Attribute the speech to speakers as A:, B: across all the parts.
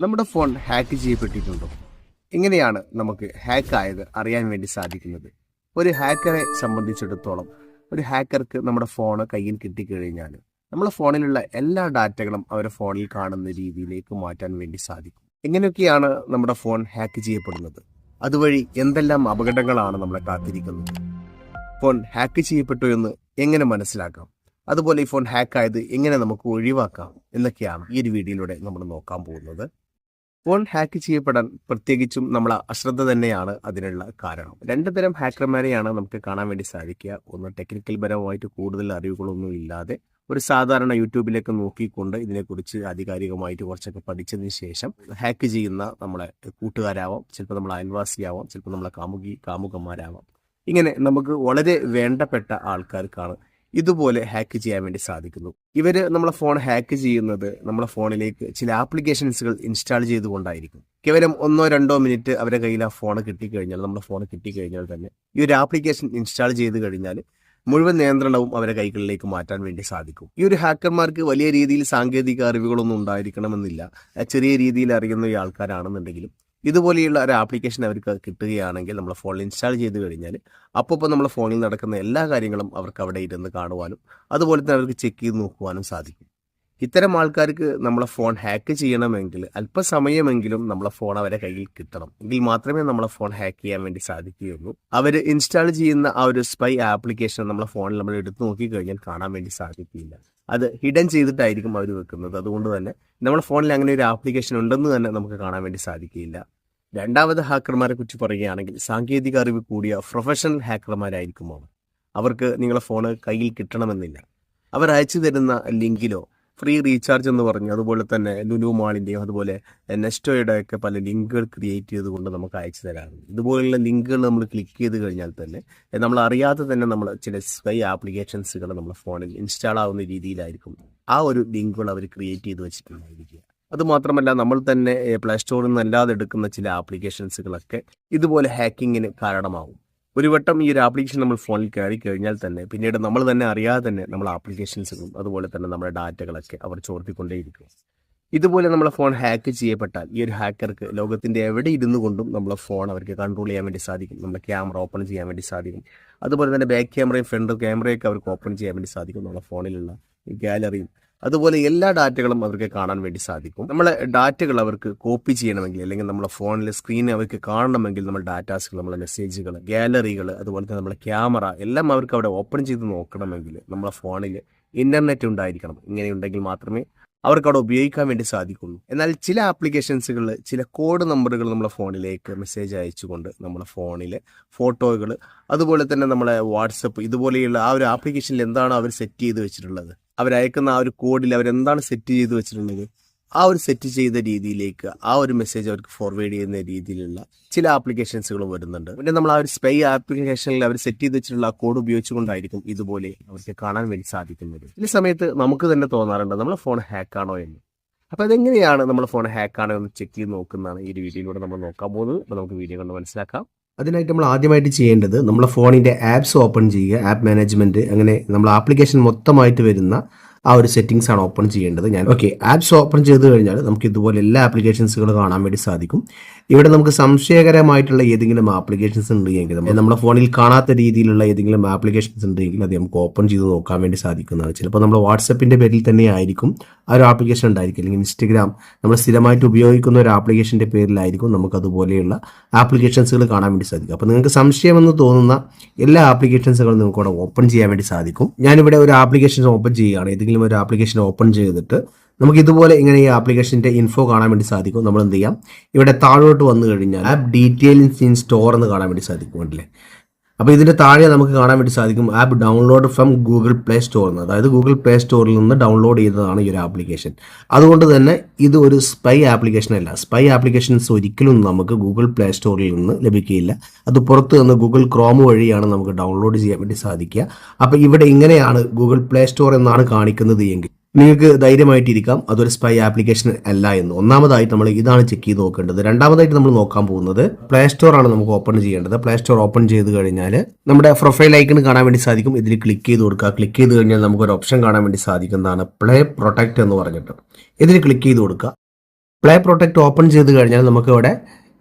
A: നമ്മുടെ phone hack ചെയ്യപ്പെട്ടിട്ടുണ്ടോ? എങ്ങനെയാണ് നമുക്ക് ഹാക്ക് ആയത് അറിയാൻ വേണ്ടി സാധിക്കുന്നത്? ഒരു ഹാക്കറെ സംബന്ധിച്ചിടത്തോളം ഒരു ഹാക്കർക്ക് നമ്മുടെ ഫോൺ കയ്യിൽ കിട്ടിക്കഴിഞ്ഞാൽ നമ്മുടെ ഫോണിലുള്ള എല്ലാ ഡാറ്റകളും അവരെ ഫോണിൽ കാണുന്ന രീതിയിലേക്ക് മാറ്റാൻ വേണ്ടി സാധിക്കും. എങ്ങനെയൊക്കെയാണ് നമ്മുടെ ഫോൺ ഹാക്ക് ചെയ്യപ്പെടുന്നത്? അതുവഴി എന്തെല്ലാം അപകടങ്ങളാണ് നമ്മളെ കാത്തിരിക്കുന്നത്? ഫോൺ ഹാക്ക് ചെയ്യപ്പെട്ടു എന്ന് എങ്ങനെ മനസ്സിലാക്കാം? അതുപോലെ ഈ ഫോൺ ഹാക്ക് ആയത് എങ്ങനെ നമുക്ക് ഒഴിവാക്കാം? എന്നൊക്കെയാണ് ഈ ഒരു വീഡിയോയിലൂടെ നമ്മൾ നോക്കാൻ പോകുന്നത്. ഫോൺ ഹാക്ക് ചെയ്യപ്പെടാൻ പ്രത്യേകിച്ചും നമ്മൾ അശ്രദ്ധ തന്നെയാണ് അതിനുള്ള കാരണം. രണ്ട് തരം ഹാക്കർമാരെയാണ് നമുക്ക് കാണാൻ വേണ്ടി സാധിക്കുക. ഒന്ന് ടെക്നിക്കൽ പരമായിട്ട് കൂടുതൽ അറിവുകളൊന്നും ഇല്ലാതെ ഒരു സാധാരണ യൂട്യൂബിലേക്ക് നോക്കിക്കൊണ്ട് ഇതിനെക്കുറിച്ച് ആധികാരികമായിട്ട് കുറച്ചൊക്കെ പഠിച്ചതിന് ശേഷം ഹാക്ക് ചെയ്യുന്ന നമ്മളെ കൂട്ടുകാരാവാം ചിലപ്പോൾ നമ്മൾ അയൽവാസിയാവാം ചിലപ്പോൾ നമ്മളെ കാമുകി കാമുകന്മാരാവാം. ഇങ്ങനെ നമുക്ക് വളരെ വേണ്ടപ്പെട്ട ആൾക്കാർക്കാണ് ഇതുപോലെ ഹാക്ക് ചെയ്യാൻ വേണ്ടി സാധിക്കുന്നു. ഇവർ നമ്മളെ ഫോൺ ഹാക്ക് ചെയ്യുന്നത് നമ്മളെ ഫോണിലേക്ക് ചില ആപ്ലിക്കേഷൻസുകൾ ഇൻസ്റ്റാൾ ചെയ്തുകൊണ്ടായിരിക്കും. കേവലം ഒന്നോ രണ്ടോ മിനിറ്റ് അവരുടെ കയ്യിൽ ആ ഫോൺ കിട്ടിക്കഴിഞ്ഞാൽ നമ്മുടെ ഫോൺ കിട്ടിക്കഴിഞ്ഞാൽ തന്നെ ഈ ഒരു ആപ്ലിക്കേഷൻ ഇൻസ്റ്റാൾ ചെയ്ത് കഴിഞ്ഞാൽ മുഴുവൻ നിയന്ത്രണവും അവരെ കൈകളിലേക്ക് മാറ്റാൻ വേണ്ടി സാധിക്കും. ഈ ഒരു ഹാക്കർമാർക്ക് വലിയ രീതിയിൽ സാങ്കേതിക അറിവുകളൊന്നും ഉണ്ടായിരിക്കണമെന്നില്ല. ചെറിയ രീതിയിൽ അറിയുന്ന ഈ ആൾക്കാരാണെന്നുണ്ടെങ്കിലും ഇതുപോലെയുള്ള ഒരു ആപ്ലിക്കേഷൻ അവർക്ക് കിട്ടുകയാണെങ്കിൽ നമ്മൾ ഫോൺ ഇൻസ്റ്റാൾ ചെയ്ത് കഴിഞ്ഞാൽ അപ്പോൾ ഇപ്പോൾ നമ്മളെ ഫോണിൽ നടക്കുന്ന എല്ലാ കാര്യങ്ങളും അവർക്ക് അവിടെ ഇരുന്ന് കാണുവാനും അതുപോലെ തന്നെ അവർക്ക് ചെക്ക് ചെയ്ത് നോക്കുവാനും സാധിക്കും. ഇത്തരം ആൾക്കാർക്ക് നമ്മളെ ഫോൺ ഹാക്ക് ചെയ്യണമെങ്കിൽ അല്പസമയമെങ്കിലും നമ്മളെ ഫോൺ അവരെ കയ്യിൽ കിട്ടണം. എങ്കിൽ മാത്രമേ നമ്മളെ ഫോൺ ഹാക്ക് ചെയ്യാൻ വേണ്ടി സാധിക്കുകയുള്ളൂ. അവർ ഇൻസ്റ്റാൾ ചെയ്യുന്ന ആ ഒരു സ്പൈ ആപ്ലിക്കേഷൻ നമ്മളെ ഫോണിൽ നമ്മൾ എടുത്തു നോക്കിക്കഴിഞ്ഞാൽ കാണാൻ വേണ്ടി സാധിക്കില്ല. അത് ഹിഡൻ ചെയ്തിട്ടായിരിക്കും അവർ വെക്കുന്നത്. അതുകൊണ്ട് തന്നെ നമ്മുടെ ഫോണിൽ അങ്ങനെ ഒരു ആപ്ലിക്കേഷൻ ഉണ്ടെന്ന് തന്നെ നമുക്ക് കാണാൻ വേണ്ടി സാധിക്കില്ല. രണ്ടാമത് ഹാക്കർമാരെ കുറിച്ച് പറയുകയാണെങ്കിൽ സാങ്കേതിക അറിവ് കൂടിയ പ്രൊഫഷണൽ ഹാക്കർമാരായിരിക്കും അവർ അവർക്ക് നിങ്ങളെ ഫോണ് കയ്യിൽ കിട്ടണമെന്നില്ല. അവർ അയച്ചു തരുന്ന ലിങ്കിലോ ഫ്രീ റീചാർജ് എന്ന് പറഞ്ഞു. അതുപോലെ തന്നെ ലുലു മാളിന്റെയും അതുപോലെ നെസ്റ്റോയുടെ ഒക്കെ പല ലിങ്കുകൾ ക്രിയേറ്റ് ചെയ്തുകൊണ്ട് നമുക്ക് അയച്ചു തരാറുണ്ട്. ഇതുപോലുള്ള ലിങ്കുകൾ നമ്മൾ ക്ലിക്ക് ചെയ്ത് കഴിഞ്ഞാൽ തന്നെ നമ്മൾ അറിയാതെ തന്നെ നമ്മൾ ചില സ്പൈ ആപ്ലിക്കേഷൻസുകൾ നമ്മുടെ ഫോണിൽ ഇൻസ്റ്റാൾ ആവുന്ന രീതിയിലായിരിക്കും ആ ഒരു ലിങ്കുകൾ അവർ ക്രിയേറ്റ് ചെയ്ത് വെച്ചിട്ടുണ്ടായിരിക്കുക. അതുമാത്രമല്ല നമ്മൾ തന്നെ പ്ലേ സ്റ്റോറിൽ നിന്ന് അല്ലാതെ എടുക്കുന്ന ചില ആപ്ലിക്കേഷൻസുകളൊക്കെ ഇതുപോലെ ഹാക്കിങ്ങിന് കാരണമാവും. ഒരു വട്ടം ഈ ഒരു ആപ്ലിക്കേഷൻ നമ്മൾ ഫോണിൽ കയറി കഴിഞ്ഞാൽ തന്നെ പിന്നീട് നമ്മൾ തന്നെ അറിയാതെ തന്നെ നമ്മൾ ആപ്ലിക്കേഷൻസും അതുപോലെ തന്നെ നമ്മുടെ ഡാറ്റകളൊക്കെ അവർ ചോർത്തിക്കൊണ്ടേയിരിക്കും. ഇതുപോലെ നമ്മളെ ഫോൺ ഹാക്ക് ചെയ്യപ്പെട്ടാൽ ഈ ഒരു ഹാക്കർക്ക് ലോകത്തിന്റെ എവിടെ ഇരുന്നു കൊണ്ടും നമ്മളെ ഫോൺ അവർക്ക് കൺട്രോൾ ചെയ്യാൻ വേണ്ടി സാധിക്കും. നമ്മുടെ ക്യാമറ ഓപ്പൺ ചെയ്യാൻ വേണ്ടി സാധിക്കും. അതുപോലെ തന്നെ ബാക്ക് ക്യാമറയും ഫ്രണ്ട് ക്യാമറയൊക്കെ അവർക്ക് ഓപ്പൺ ചെയ്യാൻ വേണ്ടി സാധിക്കും. നമ്മുടെ ഫോണിലുള്ള ഗാലറിയും അതുപോലെ എല്ലാ ഡാറ്റകളും അവർക്ക് കാണാൻ വേണ്ടി സാധിക്കും. നമ്മളെ ഡാറ്റകൾ അവർക്ക് കോപ്പി ചെയ്യണമെങ്കിൽ അല്ലെങ്കിൽ നമ്മളെ ഫോണിലെ സ്ക്രീൻ അവർക്ക് കാണണമെങ്കിൽ നമ്മൾ ഡാറ്റാസുകൾ നമ്മളെ മെസ്സേജുകൾ ഗാലറികൾ അതുപോലെ തന്നെ നമ്മളെ ക്യാമറ എല്ലാം അവർക്ക് അവിടെ ഓപ്പൺ ചെയ്ത് നോക്കണമെങ്കിൽ നമ്മളെ ഫോണിൽ ഇന്റർനെറ്റ് ഉണ്ടായിരിക്കണം. ഇങ്ങനെ ഉണ്ടെങ്കിൽ മാത്രമേ അവർക്ക് അവിടെ ഉപയോഗിക്കാൻ വേണ്ടി സാധിക്കുള്ളൂ. എന്നാൽ ചില ആപ്ലിക്കേഷൻസുകൾ ചില കോഡ് നമ്പറുകൾ നമ്മളെ ഫോണിലേക്ക് മെസ്സേജ് അയച്ചുകൊണ്ട് നമ്മളെ ഫോണിലെ ഫോട്ടോകൾ അതുപോലെ തന്നെ നമ്മളെ വാട്സപ്പ് ഇതുപോലെയുള്ള ആ ഒരു ആപ്ലിക്കേഷനിൽ എന്താണോ അവർ സെറ്റ് ചെയ്ത് വെച്ചിട്ടുള്ളത്? അവരയക്കുന്ന ആ ഒരു കോഡിൽ അവരെന്താണ് സെറ്റ് ചെയ്ത് വെച്ചിട്ടുണ്ടെങ്കിൽ ആ ഒരു സെറ്റ് ചെയ്ത രീതിയിലേക്ക് ആ ഒരു മെസ്സേജ് അവർക്ക് ഫോർവേഡ് ചെയ്യുന്ന രീതിയിലുള്ള ചില ആപ്ലിക്കേഷൻസുകൾ വരുന്നുണ്ട്. പിന്നെ നമ്മൾ ആ ഒരു സ്പൈ ആപ്ലിക്കേഷനിൽ അവർ സെറ്റ് ചെയ്ത് വെച്ചിട്ടുള്ള ആ കോഡ് ഉപയോഗിച്ചുകൊണ്ടായിരിക്കും ഇതുപോലെ അവർക്ക് കാണാൻ വേണ്ടി സാധിക്കുന്നത്. ചില സമയത്ത് നമുക്ക് തന്നെ തോന്നാറുണ്ട് നമ്മൾ ഫോൺ ഹാക്കാണോ എന്ന്? അപ്പോൾ അതെങ്ങനെയാണ് നമ്മൾ ഫോൺ ഹാക്കാണോ എന്ന് ചെക്ക് ചെയ്ത് നോക്കുന്നതാണ് ഈ ഒരു വീഡിയോയിലൂടെ നമ്മൾ നോക്കാൻ പോകുന്നത്. അപ്പോൾ നമുക്ക് വീഡിയോ കൊണ്ട് മനസ്സിലാക്കാം.
B: അതിനായിട്ട് നമ്മൾ ആദ്യമായിട്ട് ചെയ്യേണ്ടത് നമ്മളെ ഫോണിന്റെ ആപ്സ് ഓപ്പൺ ചെയ്യുക ആപ്പ് മാനേജ്മെന്റ് അങ്ങനെ നമ്മൾ ആപ്ലിക്കേഷൻ മൊത്തമായിട്ട് വരുന്ന ആ ഒരു സെറ്റിംഗ്സ് ആണ് ഓപ്പൺ ചെയ്യേണ്ടത്. ഞാൻ ഓക്കെ ആപ്സ് ഓപ്പൺ ചെയ്ത് കഴിഞ്ഞാൽ നമുക്ക് ഇതുപോലെ എല്ലാ ആപ്ലിക്കേഷൻസുകൾ കാണാൻ വേണ്ടി സാധിക്കും. ഇവിടെ നമുക്ക് സംശയകരമായിട്ടുള്ള ഏതെങ്കിലും ആപ്ലിക്കേഷൻസ് ഉണ്ടെങ്കിൽ നമ്മുടെ ഫോണിൽ കാണാത്ത രീതിയിലുള്ള ഏതെങ്കിലും ആപ്ലിക്കേഷൻസ് ഉണ്ടെങ്കിൽ അത് നമുക്ക് ഓപ്പൺ ചെയ്ത് നോക്കാൻ വേണ്ടി സാധിക്കുന്നതാണ്. ചിലപ്പോൾ നമ്മൾ വാട്സപ്പിന്റെ പേരിൽ തന്നെ ആയിരിക്കും ആ ഒരു ആപ്ലിക്കേഷൻ ഉണ്ടായിരിക്കും. അല്ലെങ്കിൽ ഇൻസ്റ്റഗ്രാം നമ്മൾ സ്ഥിരമായിട്ട് ഉപയോഗിക്കുന്ന ഒരു ആപ്ലിക്കേഷന്റെ പേരിലായിരിക്കും നമുക്ക് അതുപോലെയുള്ള ആപ്ലിക്കേഷൻസുകൾ കാണാൻ വേണ്ടി സാധിക്കും. അപ്പോൾ നിങ്ങൾക്ക് സംശയമെന്ന് തോന്നുന്ന എല്ലാ ആപ്ലിക്കേഷൻസുകളും നിങ്ങൾക്ക് അവിടെ ഓപ്പൺ ചെയ്യാൻ വേണ്ടി സാധിക്കും. ഞാനിവിടെ ഒരു ആപ്ലിക്കേഷൻ ഓപ്പൺ ചെയ്യുകയാണ്. ഏതെങ്കിലും ഒരു ആപ്ലിക്കേഷൻ ഓപ്പൺ ചെയ്തിട്ട് നമുക്ക് ഇതുപോലെ ഇങ്ങനെ ഈ ആപ്ലിക്കേഷന്റെ ഇൻഫോ കാണാൻ വേണ്ടി സാധിക്കും. നമ്മൾ എന്ത് ചെയ്യാം? ഇവിടെ താഴോട്ട് വന്നു കഴിഞ്ഞാൽ ആപ്പ് ഡീറ്റെയിൽസ് ഇൻ സ്റ്റോർ എന്ന് കാണാൻ വേണ്ടി സാധിക്കും. കണ്ടില്ലേ അപ്പോൾ ഇതിന്റെ താഴെ നമുക്ക് കാണാൻ വേണ്ടി സാധിക്കും app download from Google Play സ്റ്റോറിൽ നിന്ന് അതായത് ഗൂഗിൾ പ്ലേ സ്റ്റോറിൽ നിന്ന് ഡൗൺലോഡ് ചെയ്തതാണ് ഈ ഒരു ആപ്ലിക്കേഷൻ അതുകൊണ്ട് തന്നെ ഇത് ഒരു സ്പൈ ആപ്ലിക്കേഷൻ അല്ല. സ്പൈ ആപ്ലിക്കേഷൻസ് ഒരിക്കലും നമുക്ക് ഗൂഗിൾ പ്ലേ സ്റ്റോറിൽ നിന്ന് ലഭിക്കുകയില്ല. അത് പുറത്ത് നിന്ന് ഗൂഗിൾ ക്രോം വഴിയാണ് നമുക്ക് ഡൗൺലോഡ് ചെയ്യാൻ വേണ്ടി സാധിക്കുക. അപ്പോൾ ഇവിടെ ഇങ്ങനെയാണ് ഗൂഗിൾ പ്ലേ സ്റ്റോർ എന്നാണ് കാണിക്കുന്നത് എങ്കിൽ നിങ്ങൾക്ക് ധൈര്യമായിട്ടിരിക്കാം. അതൊരു സ്പൈ ആപ്ലിക്കേഷൻ അല്ല എന്ന്. ഒന്നാമതായിട്ട് നമ്മൾ ഇതാണ് ചെക്ക് ചെയ്ത് നോക്കേണ്ടത്. രണ്ടാമതായിട്ട് നമ്മൾ നോക്കാൻ പോകുന്നത് പ്ലേ സ്റ്റോർ ആണ് നമുക്ക് ഓപ്പൺ ചെയ്യേണ്ടത്. പ്ലേ സ്റ്റോർ ഓപ്പൺ ചെയ്ത് കഴിഞ്ഞാൽ നമ്മുടെ പ്രൊഫൈൽ ഐക്കൺ കാണാൻ വേണ്ടി സാധിക്കും. ഇതിൽ ക്ലിക്ക് ചെയ്ത് കൊടുക്കുക. ക്ലിക്ക് ചെയ്ത് കഴിഞ്ഞാൽ നമുക്ക് ഒരു ഓപ്ഷൻ കാണാൻ വേണ്ടി സാധിക്കുന്നതാണ് പ്ലേ പ്രൊട്ടക്റ്റ് എന്ന് പറഞ്ഞിട്ട്. ഇതിൽ ക്ലിക്ക് ചെയ്ത് കൊടുക്കുക. പ്ലേ പ്രൊട്ടക്ട് ഓപ്പൺ ചെയ്ത് കഴിഞ്ഞാൽ നമുക്ക് ഇവിടെ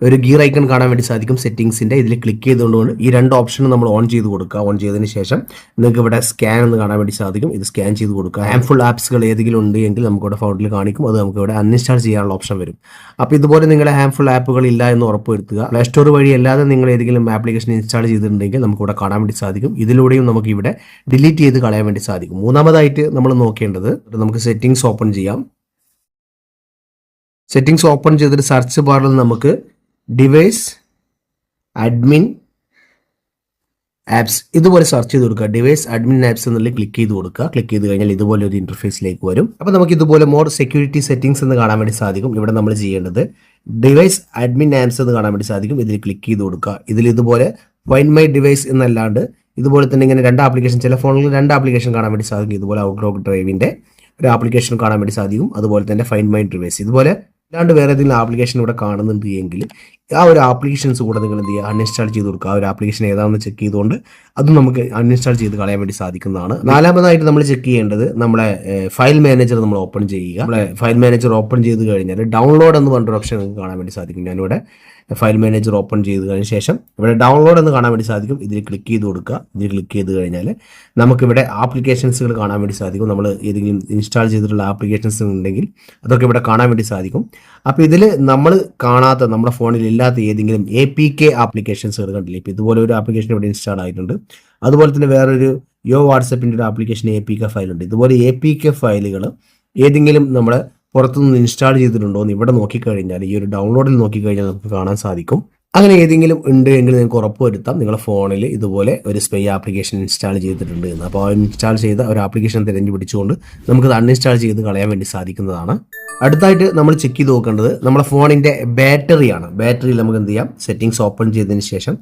B: ഒരു ഗിയർ ഐക്കൺ കാണാൻ വേണ്ടി സാധിക്കും സെറ്റിംഗ്സിന്റെ ഇതിൽ ക്ലിക്ക് ചെയ്തുകൊണ്ട് ഈ രണ്ട് ഓപ്ഷനും നമ്മൾ ഓൺ ചെയ്ത് കൊടുക്കുക. ഓൺ ചെയ്തതിന് ശേഷം നിങ്ങൾക്ക് ഇവിടെ സ്കാൻ എന്ന് കാണാൻ വേണ്ടി സാധിക്കും. ഇത് സ്കാൻ ചെയ്ത് കൊടുക്കുക. ഹാംഫുൾ ആപ്സുകൾ ഏതെങ്കിലും ഉണ്ട് എങ്കിൽ നമുക്ക് ഇവിടെ ഫോണിൽ കാണിക്കും. അത് നമുക്ക് ഇവിടെ അൺഇൻസ്റ്റാൾ ചെയ്യാനുള്ള ഓപ്ഷൻ വരും. അപ്പോൾ ഇതുപോലെ നിങ്ങളുടെ ഹാംഫുൾ ആപ്പുകൾ ഇല്ല എന്ന് ഉറപ്പുവരുത്തുക. പ്ലേ സ്റ്റോർ വഴി അല്ലാതെ നിങ്ങൾ ഏതെങ്കിലും ആപ്ലിക്കേഷൻ ഇൻസ്റ്റാൾ ചെയ്തിട്ടുണ്ടെങ്കിൽ നമുക്ക് ഇവിടെ കാണാൻ വേണ്ടി സാധിക്കും. ഇതിലൂടെയും നമുക്ക് ഇവിടെ ഡിലീറ്റ് ചെയ്ത് കളയാൻ വേണ്ടി സാധിക്കും. മൂന്നാമതായിട്ട് നമ്മൾ നോക്കേണ്ടത് നമുക്ക് സെറ്റിംഗ്സ് ഓപ്പൺ ചെയ്യാം. സെറ്റിംഗ്സ് ഓപ്പൺ ചെയ്തിട്ട് സെർച്ച് ബാറിൽ നമുക്ക് ഡിവൈസ് അഡ്മിൻ ആപ്സ് ഇതുപോലെ സെർച്ച് ചെയ്ത് കൊടുക്കുക. ഡിവൈസ് അഡ്മിൻ ആപ്സ് എന്നുള്ളിൽ ക്ലിക്ക് ചെയ്ത് കൊടുക്കുക. ക്ലിക്ക് ചെയ്ത് കഴിഞ്ഞാൽ ഇതുപോലെ ഒരു ഇന്റർഫേസിലേക്ക് വരും. അപ്പോൾ നമുക്ക് ഇതുപോലെ മോർ സെക്യൂരിറ്റി സെറ്റിംഗ്സ് എന്ന് കാണാൻ വേണ്ടി സാധിക്കും. ഇവിടെ നമ്മൾ ചെയ്യേണ്ടത് ഡിവൈസ് അഡ്മിൻ ആപ്സ് എന്ന് കാണാൻ വേണ്ടി സാധിക്കും. ഇതിൽ ക്ലിക്ക് ചെയ്ത് കൊടുക്കുക. ഇതിൽ ഇതുപോലെ ഫൈൻഡ് മൈ ഡിവൈസ് എന്നല്ലാണ്ട് ഇതുപോലെ തന്നെ ഇങ്ങനെ രണ്ട് ആപ്ലിക്കേഷൻ ചില ഫോണിൽ രണ്ട് ആപ്ലിക്കേഷൻ കാണാൻ വേണ്ടി സാധിക്കും. ഇതുപോലെ ഔട്ട്ലോക്ക് ഡ്രൈവിന്റെ ഒരു ആപ്ലിക്കേഷൻ കാണാൻ വേണ്ടി സാധിക്കും. അതുപോലെ തന്നെ ഫൈൻ മൈ ഡിവൈസ് ഇതുപോലെ അല്ലാണ്ട് വേറെ ഏതെങ്കിലും ആപ്ലിക്കേഷൻ ഇവിടെ കാണുന്നുണ്ട് എങ്കിൽ ആ ഒരു ആപ്ലിക്കേഷൻസ് കൂടെ നിങ്ങൾ എന്ത് ചെയ്യുക? അൺഇൻസ്റ്റാൾ ചെയ്ത് കൊടുക്കുക. ആ ഒരു ആപ്ലിക്കേഷൻ ഏതാണെന്ന് ചെക്ക് ചെയ്തുകൊണ്ട് അത് നമുക്ക് അൺഇൻസ്റ്റാൾ ചെയ്ത് കളയാൻ വേണ്ടി സാധിക്കുന്നതാണ്. നാലാമതായിട്ട് നമ്മൾ ചെക്ക് ചെയ്യേണ്ടത് നമ്മുടെ ഫയൽ മാനേജർ നമ്മൾ ഓപ്പൺ ചെയ്യുക. നമ്മളെ ഫയൽ മാനേജർ ഓപ്പൺ ചെയ്ത് കഴിഞ്ഞാൽ ഡൗൺലോഡ് എന്ന് പറഞ്ഞൊരു ഓപ്ഷൻ നിങ്ങൾക്ക് കാണാൻ വേണ്ടി സാധിക്കും. ഞാനിവിടെ ഫയൽ മാനേജർ ഓപ്പൺ ചെയ്ത് കഴിഞ്ഞ ശേഷം ഇവിടെ ഡൗൺലോഡ് എന്ന് കാണാൻ വേണ്ടി സാധിക്കും. ഇതിൽ ക്ലിക്ക് ചെയ്ത് കൊടുക്കുക. ഇതിൽ ക്ലിക്ക് ചെയ്ത് കഴിഞ്ഞാൽ നമുക്കിവിടെ ആപ്ലിക്കേഷൻസുകൾ കാണാൻ വേണ്ടി സാധിക്കും. നമ്മൾ ഏതെങ്കിലും ഇൻസ്റ്റാൾ ചെയ്തിട്ടുള്ള ആപ്ലിക്കേഷൻസ് ഉണ്ടെങ്കിൽ അതൊക്കെ ഇവിടെ കാണാൻ വേണ്ടി സാധിക്കും. അപ്പോൾ ഇതിൽ നമ്മൾ കാണാത്ത നമ്മുടെ ഫോണിൽ ഇല്ലാത്ത ഏതെങ്കിലും എ പി കെ ആപ്ലിക്കേഷൻസ് കണ്ടില്ലേ? ഇപ്പോൾ ഇതുപോലെ ഒരു ആപ്ലിക്കേഷൻ ഇവിടെ ഇൻസ്റ്റാൾ ആയിട്ടുണ്ട്. അതുപോലെ തന്നെ വേറൊരു യോ വാട്സപ്പിന്റെ ഒരു ആപ്ലിക്കേഷൻ എ പി കെ ഫയലുണ്ട് ഇതുപോലെ എ പി കെ ഫയലുകൾ ഏതെങ്കിലും നമ്മുടെ പുറത്തുനിന്ന് ഇൻസ്റ്റാൾ ചെയ്തിട്ടുണ്ടോ എന്ന് ഇവിടെ നോക്കിക്കഴിഞ്ഞാൽ ഈ ഒരു ഡൗൺലോഡിൽ നോക്കിക്കഴിഞ്ഞാൽ നമുക്ക് കാണാൻ സാധിക്കും. അങ്ങനെ ഏതെങ്കിലും ഉണ്ട് എങ്കിൽ നിങ്ങൾക്ക് ഉറപ്പുവരുത്താം. നിങ്ങളുടെ ഫോണിൽ ഇതുപോലെ ഒരു സ്പൈ ആപ്ലിക്കേഷൻ ഇൻസ്റ്റാൾ ചെയ്തിട്ടുണ്ട് എന്ന്. അപ്പോൾ ഇൻസ്റ്റാൾ ചെയ്ത ഒരു ആപ്ലിക്കേഷൻ തിരഞ്ഞു പിടിച്ചുകൊണ്ട് നമുക്കത് അൺഇൻസ്റ്റാൾ ചെയ്ത് കളയാൻ വേണ്ടി സാധിക്കുന്നതാണ്. അടുത്തായിട്ട് നമ്മൾ ചെക്ക് ചെയ്ത് നോക്കേണ്ടത് നമ്മുടെ ഫോണിന്റെ ബാറ്ററിയാണ് ബാറ്ററിയിൽ നമുക്ക് എന്ത് ചെയ്യാം? സെറ്റിങ്സ് ഓപ്പൺ ചെയ്തതിന് ശേഷം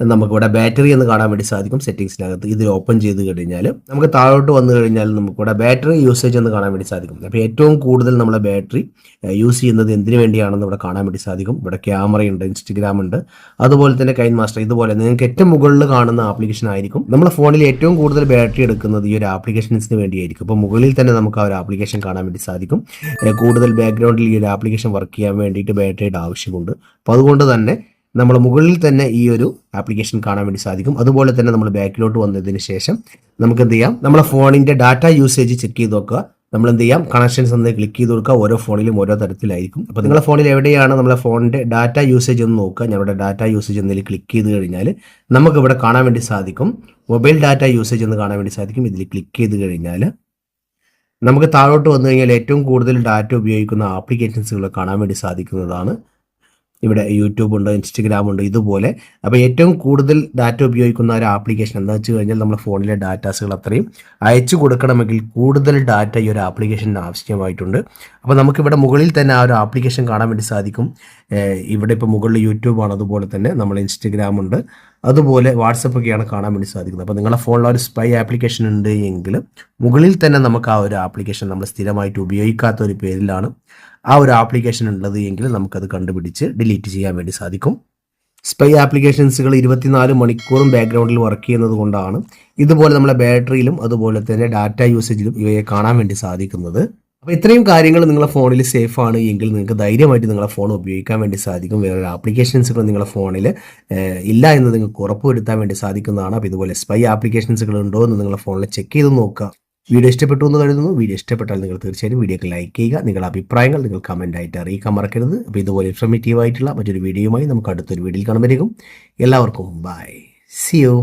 B: നമുക്കിവിടെ ബാറ്ററി എന്ന് കാണാൻ വേണ്ടി സാധിക്കും സെറ്റിങ്സിനകത്ത് ഇതിൽ ഓപ്പൺ ചെയ്ത് കഴിഞ്ഞാൽ നമുക്ക് താഴോട്ട് വന്നു കഴിഞ്ഞാൽ നമുക്കിവിടെ ബാറ്ററി യൂസേജ് എന്ന് കാണാൻ വേണ്ടി സാധിക്കും. അപ്പോൾ ഏറ്റവും കൂടുതൽ നമ്മളെ ബാറ്ററി യൂസ് ചെയ്യുന്നത് എന്തിനു വേണ്ടിയാണെന്ന് ഇവിടെ കാണാൻ വേണ്ടി സാധിക്കും. ഇവിടെ ക്യാമറയുണ്ട് ഇൻസ്റ്റഗ്രാം ഉണ്ട്. അതുപോലെ തന്നെ കൈൻ മാസ്റ്റർ ഇതുപോലെ നിങ്ങൾക്ക് ഏറ്റവും മുകളിൽ കാണുന്ന ആപ്ലിക്കേഷൻ ആയിരിക്കും. നമ്മുടെ ഫോണിൽ ഏറ്റവും കൂടുതൽ ബാറ്ററി എടുക്കുന്നത് ഈ ഒരു ആപ്ലിക്കേഷൻസിന് വേണ്ടിയായിരിക്കും. അപ്പോൾ മുകളിൽ തന്നെ നമുക്ക് ആ ഒരു ആപ്ലിക്കേഷൻ കാണാൻ വേണ്ടി സാധിക്കും. കൂടുതൽ ബാക്ക്ഗ്രൗണ്ടിൽ ഈ ഒരു ആപ്ലിക്കേഷൻ വർക്ക് ചെയ്യാൻ വേണ്ടിയിട്ട് ബാറ്ററിയുടെ ആവശ്യമുണ്ട്. അപ്പോൾ അതുകൊണ്ട് തന്നെ നമ്മൾ മുകളിൽ തന്നെ ഈ ഒരു ആപ്ലിക്കേഷൻ കാണാൻ വേണ്ടി സാധിക്കും. അതുപോലെ തന്നെ നമ്മൾ ബാക്കിലോട്ട് വന്നതിന് ശേഷം നമുക്ക് എന്ത് ചെയ്യാം? നമ്മുടെ ഫോണിന്റെ ഡാറ്റ യൂസേജ് ചെക്ക് ചെയ്ത് നോക്കുക. നമ്മൾ എന്ത് ചെയ്യാം? കണക്ഷൻസ് എന്ന് ക്ലിക്ക് ചെയ്ത് കൊടുക്കുക. ഓരോ ഫോണിലും ഓരോ തരത്തിലായിരിക്കും. അപ്പോൾ നിങ്ങളുടെ ഫോണിൽ എവിടെയാണ് നമ്മുടെ ഫോണിന്റെ ഡാറ്റ യൂസേജ് എന്ന് നോക്കുക. ഞങ്ങളുടെ ഡാറ്റ യൂസേജ് എന്നതിൽ ക്ലിക്ക് ചെയ്ത് കഴിഞ്ഞാൽ നമുക്ക് ഇവിടെ കാണാൻ വേണ്ടി സാധിക്കും. മൊബൈൽ ഡാറ്റ യൂസേജ് എന്ന് കാണാൻ വേണ്ടി സാധിക്കും. ഇതിൽ ക്ലിക്ക് ചെയ്ത് കഴിഞ്ഞാൽ നമുക്ക് താഴോട്ട് വന്നു കഴിഞ്ഞാൽ ഏറ്റവും കൂടുതൽ ഡാറ്റ ഉപയോഗിക്കുന്ന ആപ്ലിക്കേഷൻസുകൾ കാണാൻ വേണ്ടി സാധിക്കുന്നതാണ്. ഇവിടെ യൂട്യൂബ് ഉണ്ട് ഇൻസ്റ്റഗ്രാം ഉണ്ട് ഇതുപോലെ. അപ്പോൾ ഏറ്റവും കൂടുതൽ ഡാറ്റ ഉപയോഗിക്കുന്ന ഒരു ആപ്ലിക്കേഷൻ എന്താ വെച്ച് കഴിഞ്ഞാൽ നമ്മുടെ ഫോണിലെ ഡാറ്റാസുകൾ അത്രയും അയച്ചു കൊടുക്കണമെങ്കിൽ കൂടുതൽ ഡാറ്റ ഈ ഒരു ആപ്ലിക്കേഷന് ആവശ്യമായിട്ടുണ്ട്. അപ്പോൾ നമുക്കിവിടെ മുകളിൽ തന്നെ ആ ഒരു ആപ്ലിക്കേഷൻ കാണാൻ വേണ്ടി സാധിക്കും. ഇവിടെ ഇപ്പോൾ മുകളിൽ യൂട്യൂബാണ് അതുപോലെ തന്നെ നമ്മൾ ഇൻസ്റ്റഗ്രാം ഉണ്ട്. അതുപോലെ വാട്സപ്പ് ഒക്കെയാണ് കാണാൻ വേണ്ടി സാധിക്കുന്നത്. അപ്പോൾ നിങ്ങളുടെ ഫോണിൽ ഒരു സ്പൈ ആപ്ലിക്കേഷൻ ഉണ്ട് എങ്കിൽ മുകളിൽ തന്നെ നമുക്ക് ആ ഒരു ആപ്ലിക്കേഷൻ നമ്മൾ സ്ഥിരമായിട്ട് ഉപയോഗിക്കാത്ത ഒരു പേരിലാണ് ആ ഒരു ആപ്ലിക്കേഷൻ ഉള്ളത് എങ്കിൽ നമുക്കത് കണ്ടുപിടിച്ച് ഡിലീറ്റ് ചെയ്യാൻ വേണ്ടി സാധിക്കും. സ്പൈ ആപ്ലിക്കേഷൻസുകൾ ഇരുപത്തിനാല് മണിക്കൂറും ബാക്ക്ഗ്രൗണ്ടിൽ വർക്ക് ചെയ്യുന്നത് കൊണ്ടാണ് ഇതുപോലെ നമ്മളെ ബാറ്ററിയിലും അതുപോലെ തന്നെ ഡാറ്റ യൂസേജിലും ഇവയെ കാണാൻ വേണ്ടി സാധിക്കുന്നത്. അപ്പോൾ ഇത്രയും കാര്യങ്ങൾ നിങ്ങളുടെ ഫോണിൽ സേഫ് ആണ് എങ്കിൽ നിങ്ങൾക്ക് ധൈര്യമായിട്ട് നിങ്ങളുടെ ഫോൺ ഉപയോഗിക്കാൻ വേണ്ടി സാധിക്കും. വേറൊരു ആപ്ലിക്കേഷൻസുകൾ നിങ്ങളുടെ ഫോണിൽ ഇല്ല എന്ന് നിങ്ങൾക്ക് ഉറപ്പുവരുത്താൻ വേണ്ടി സാധിക്കുന്നതാണ്. അപ്പോൾ ഇതുപോലെ സ്പൈ ആപ്ലിക്കേഷൻസുകൾ ഉണ്ടോ എന്ന് നിങ്ങളുടെ ഫോണിൽ ചെക്ക് ചെയ്ത് നോക്കുക. വീഡിയോ ഇഷ്ടപ്പെട്ടു എന്ന് കരുതുന്നു. വീഡിയോ ഇഷ്ടപ്പെട്ടാൽ നിങ്ങൾ തീർച്ചയായും വീഡിയോക്ക് ലൈക്ക് ചെയ്യുക. നിങ്ങളുടെ അഭിപ്രായങ്ങൾ നിങ്ങൾ കമന്റ് ആയിട്ട് അറിയിക്കാൻ മറക്കരുത്. അപ്പോൾ ഇതുപോലെ ഇൻഫർമേറ്റീവ് ആയിട്ടുള്ള മറ്റൊരു വീഡിയോയുമായി നമുക്ക് അടുത്തൊരു വീഡിയോയിൽ കാണുമ്പോഴേക്കും എല്ലാവർക്കും ബൈ സി യു